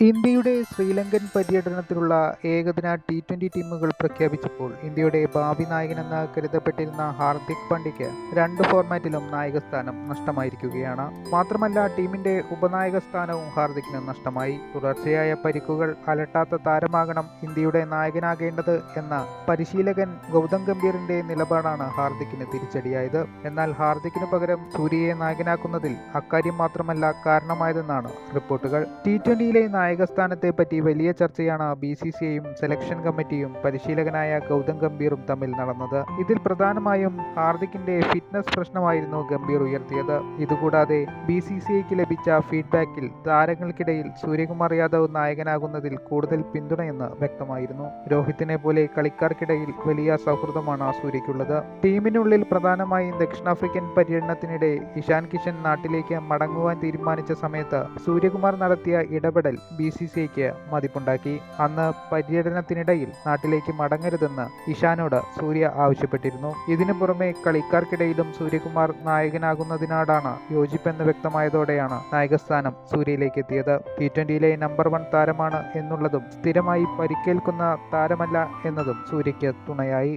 ഇന്ത്യയുടെ ശ്രീലങ്കൻ പര്യടനത്തിലുള്ള ഏകദിന T twenty ടീമുകൾ പ്രഖ്യാപിച്ചപ്പോൾ ഇന്ത്യയുടെ ഭാവി നായകനെന്ന് കരുതപ്പെട്ടിരുന്ന ഹാർദിക് പാണ്ഡ്യയ്ക്ക് രണ്ട് ഫോർമാറ്റിലും നായക സ്ഥാനം നഷ്ടമായിരിക്കുകയാണ്. മാത്രമല്ല ടീമിന്റെ ഉപനായക സ്ഥാനവും ഹാർദിക്കിന് നഷ്ടമായി. തുടർച്ചയായ പരിക്കുകൾ അലട്ടാത്ത താരമാകണം ഇന്ത്യയുടെ നായകനാകേണ്ടത് എന്ന പരിശീലകൻ ഗൗതം ഗംഭീറിന്റെ നിലപാടാണ് ഹാർദിക്കിന് തിരിച്ചടിയായത്. എന്നാൽ ഹാർദിക്കിന് പകരം സൂര്യയെ നായകനാക്കുന്നതിൽ അക്കാര്യം മാത്രമല്ല കാരണമായതെന്നാണ് റിപ്പോർട്ടുകൾ. ടി ട്വന്റിയിലെ നായകസ്ഥാനത്തെ പറ്റി വലിയ ചർച്ചയാണ് ബി സി സി ഐയും സെലക്ഷൻ കമ്മിറ്റിയും പരിശീലകനായ ഗൗതം ഗംഭീറും തമ്മിൽ നടന്നത്. ഇതിൽ പ്രധാനമായും ഹാർദിക്കിന്റെ ഫിറ്റ്നസ് പ്രശ്നമായിരുന്നു ഗംഭീർ ഉയർത്തിയത്. ഇതുകൂടാതെ ബി സി സി ഐക്ക് ലഭിച്ച ഫീഡ്ബാക്കിൽ താരങ്ങൾക്കിടയിൽ സൂര്യകുമാർ യാദവ് നായകനാകുന്നതിൽ കൂടുതൽ പിന്തുണയെന്ന് വ്യക്തമായിരുന്നു. രോഹിത്തിനെ പോലെ കളിക്കാർക്കിടയിൽ വലിയ സൗഹൃദമാണ് സൂര്യയ്ക്കുള്ളത്. ടീമിനുള്ളിൽ പ്രധാനമായും ദക്ഷിണാഫ്രിക്കൻ പര്യടനത്തിനിടെ ഇഷാൻ കിഷൻ നാട്ടിലേക്ക് മടങ്ങുവാൻ തീരുമാനിച്ച സമയത്ത് സൂര്യകുമാർ നടത്തിയ ഇടപെടൽ ബി സി സി ഐക്ക് മതിപ്പുണ്ടാക്കി. അന്ന് പര്യടനത്തിനിടയിൽ നാട്ടിലേക്ക് മടങ്ങരുതെന്ന് ഇഷാനോട് സൂര്യ ആവശ്യപ്പെട്ടിരുന്നു. ഇതിനു പുറമെ കളിക്കാർക്കിടയിലും സൂര്യകുമാർ നായകനാകുന്നതിനോടാണ് യോജിപ്പെന്ന് വ്യക്തമായതോടെയാണ് നായകസ്ഥാനം സൂര്യയിലേക്ക് എത്തിയത് ടി ട്വന്റിയിലെ നമ്പർ വൺ താരമാണ് എന്നുള്ളതും സ്ഥിരമായി പരിക്കേൽക്കുന്ന താരമല്ല എന്നതും സൂര്യയ്ക്ക് തുണയായി.